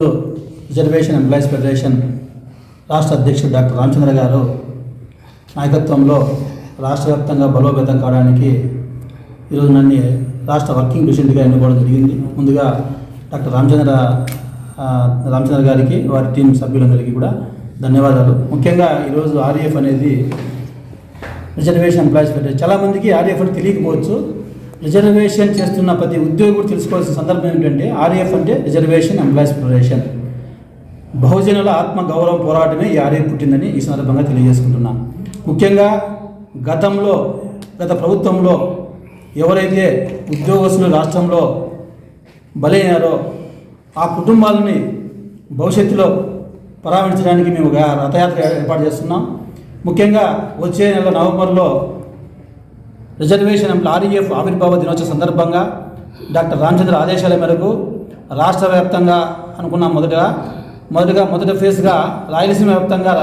Reservation employees federation రాష్ట్ర అధ్యక్షుడు doctor Ramachandra గారు నాయకత్వంలో రాష్ట్ర వ్యాప్తంగా బలోపేతం కావడానికి ఈరోజు నన్ను రాష్ట్ర వర్కింగ్ ప్రెసిడెంట్గా ఎన్నుకోవడం జరిగింది. ముందుగా డాక్టర్ రామచంద్ర రామచంద్ర గారికి వారి టీం సభ్యులందరికీ కూడా ధన్యవాదాలు. ముఖ్యంగా ఈరోజు ఆర్ఏఎఫ్ అనేది రిజర్వేషన్ ఎంప్లాయీస్ ఫెడరేషన్. చాలామందికి ఆర్ఏఎఫ్ అని తెలియకపోవచ్చు. రిజర్వేషన్ చేస్తున్న ప్రతి ఉద్యోగుడు తెలుసుకోవాల్సిన సందర్భం ఏంటంటే ఆర్ఎఫ్ అంటే రిజర్వేషన్ ఎంప్లాయీస్ ఫెడరేషన్ బహుజనుల ఆత్మ గౌరవం పోరాటమే ఈ ఆర్ఎఫ్ పుట్టిందని ఈ సందర్భంగా తెలియజేసుకుంటున్నాను. ముఖ్యంగా గతంలో గత ప్రభుత్వంలో ఎవరైతే ఉద్యోగస్తులు రాష్ట్రంలో బలైనారో ఆ కుటుంబాలని భవిష్యత్తులో పరామర్శించడానికి మేము ఒక రథయాత్ర ఏర్పాటు చేస్తున్నాం. ముఖ్యంగా వచ్చే నెల నవంబర్లో రిజర్వేషన్ ఆర్ఈఎఫ్ ఆవిర్భావ దినోత్సవ సందర్భంగా డాక్టర్ రామచంద్ర ఆదేశాల మేరకు రాష్ట్ర వ్యాప్తంగా అనుకున్నాం మొదటగా. మొదటగా మొదటి ఫేజ్గా రాయలసీమ వ్యాప్తంగా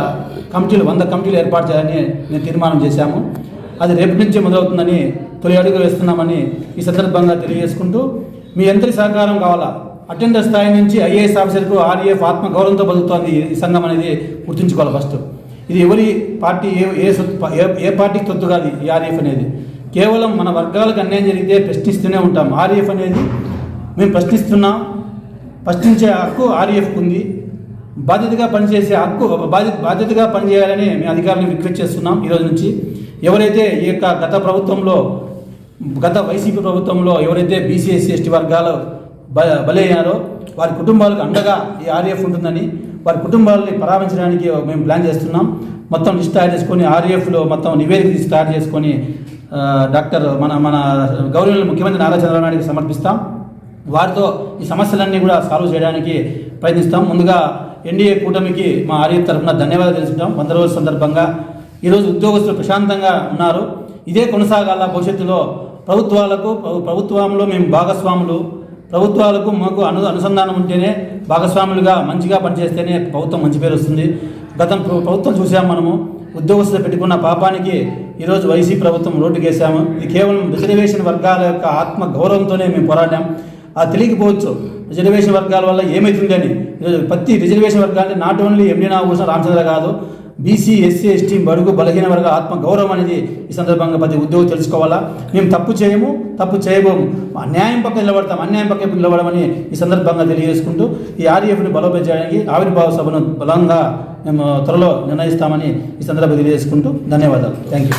కమిటీలు వంద కమిటీలు ఏర్పాటు చేయాలని నేను తీర్మానం చేశాము. అది రేపటి నుంచి మొదలవుతుందని తొలి అడుగు వేస్తున్నామని ఈ సందర్భంగా తెలియజేసుకుంటూ మీ ఎంతటి సహకారం కావాలా? అటెండర్ స్థాయి నుంచి ఐఏఎస్ ఆఫీసర్కు ఆర్ఈఎఫ్ ఆత్మ గౌరవంతో బతుకుతోంది ఈ సంఘం అనేది గుర్తుంచుకోవాలి ఫస్ట్. ఇది ఎవరి పార్టీ ఏ ఏ సొత్తు ఏ పార్టీకి తొత్తు కాదు ఈ ఆర్ఎఫ్ అనేది. కేవలం మన వర్గాలకు అన్యాయం జరిగితే ప్రశ్నిస్తూనే ఉంటాం. ఆర్ఎఫ్ అనేది మేము ప్రశ్నిస్తున్నాం ప్రశ్నించే హక్కు ఆర్ఎఫ్కి ఉంది బాధ్యతగా పనిచేసే హక్కు బాధ్యత బాధ్యతగా పనిచేయాలని మేము అధికారులను రిక్వెస్ట్ చేస్తున్నాం ఈరోజు నుంచి. ఎవరైతే ఈ యొక్క గత ప్రభుత్వంలో గత వైసీపీ ప్రభుత్వంలో ఎవరైతే బీసీ ఎస్సీ ఎస్టీ వర్గాలు బ బలయ్యారో వారి కుటుంబాలకు అండగా ఈ ఆర్ఎఫ్ ఉంటుందని వారి కుటుంబాలని పరామర్శించడానికి మేము ప్లాన్ చేస్తున్నాం. మొత్తం లిస్ట్ తయారు చేసుకొని ఆర్ఎఫ్లో మొత్తం నివేదిక తీసి తయారు చేసుకొని డాక్టర్ మన మన గౌరవ ముఖ్యమంత్రి నారా చంద్రబాబు సమర్పిస్తాం. వారితో ఈ సమస్యలన్నీ కూడా సాల్వ్ చేయడానికి ప్రయత్నిస్తాం. ముందుగా ఎన్డీఏ కూటమికి మా ఆర్ఎఫ్ తరఫున ధన్యవాదాలు తెలుసుకుంటాం వంద రోజుల సందర్భంగా ఈరోజు ఉద్యోగస్తులు ప్రశాంతంగా ఉన్నారు. ఇదే కొనసాగాల భవిష్యత్తులో ప్రభుత్వాలకు ప్రభుత్వంలో మేము భాగస్వాములు. ప్రభుత్వాలకు మాకు అను అనుసంధానం ఉంటేనే భాగస్వాములుగా మంచిగా పనిచేస్తేనే ప్రభుత్వం మంచి పేరు వస్తుంది. గతం ప్రభుత్వం చూసాం మనము. ఉద్యోగస్తులు పెట్టుకున్న పాపానికి ఈరోజు వైసీ ప్రభుత్వం రోడ్డుకేసాము ఇది కేవలం రిజర్వేషన్ వర్గాల యొక్క ఆత్మ గౌరవంతోనే మేము పోరాడాం అది తెలియకపోవచ్చు. రిజర్వేషన్ వర్గాల వల్ల ఏమవుతుందని ఈరోజు ప్రతి రిజర్వేషన్ వర్గాన్ని not only MD Nagabhushana Ramachandra కాదు బీసీ ఎస్సీ ఎస్టీ బడుగు బలహీన వర్గ ఆత్మ గౌరవం అనేది ఈ సందర్భంగా ప్రతి ఉద్యోగం తెలుసుకోవాలా? మేము తప్పు చేయము తప్పు చేయబోము. అన్యాయం పక్క నిలబడతాం అన్యాయం పక్క నిలబడమని ఈ సందర్భంగా తెలియజేసుకుంటూ ఈ ఆర్ఎఫ్ని బలోపేతం చేయడానికి ఆవిర్భావ సభను బలంగా మేము త్వరలో నిర్ణయిస్తామని ఈ సందర్భంగా తెలియజేసుకుంటూ ధన్యవాదాలు. Thank you